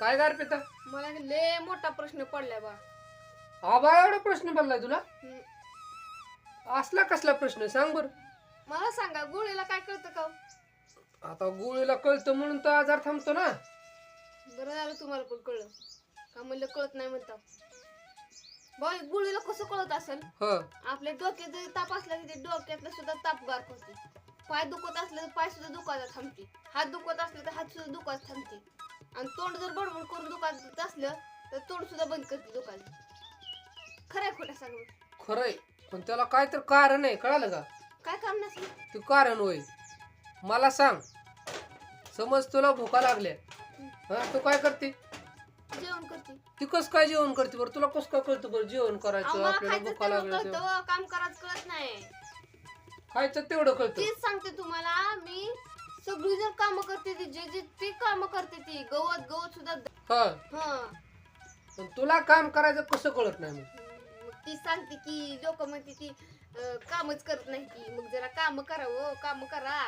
काय गार पिता? मला लय मोठा प्रश्न पडलाय बा. आबा एवढा प्रश्न पडलाय तुला? हम्म. असला कसला प्रश्न सांग बर. मला सांगा गोळीला काय कळतं का हो? आता गोळीला कळतं म्हणून तर आजार थांबतो ना. बरं झालं तुम्हाला पण कळलं. का म्हणलं कळत नाही म्हणता. बाई गोळीला कसं कळत असेल? ह. आपल्या डोक्यात जरी ताप असला की ते डोक्यातलं सुद्धा ताप गार पाय दुखत असलं तर पाय सुद्धा दुखायला थांबते. हात दुखत असले तर हात सुद्धा दुखायला थांबते. आणि तोंड जर बडबड करून दुखायचं असलं तर तोंड सुद्धा बंद करते दुखायला खरंय खोटं सांगू खरंय पण त्याला काय तर कारण आहे कळालं का? काय काम नसेल ते कारण होय. मला सांग. समज तुला भुका लागल्या. हा तू काय करते? जेवण करते. ती कस काय जेवण करते बरं? तुला कस काय कळतं बरं जेवण अहो, करायचं? मला आपल्याला खायचं भुका तेवढं लागल्या तेव्हा. कळतं काम करायचं कळत नाही. खायचं तेवढं कळतं. तीच सांगते तुम्हाला मी सगळी जर काम करते ती जे जे ती काम करते ती. गवत गवत सुद्धा हा. हा. पण तुला काम करायचं कसं कळत नाही मग? मग ती सांगते की लोक म्हणते ती अं, कामच करत नाही ती. मग जरा काम करावं काम करा.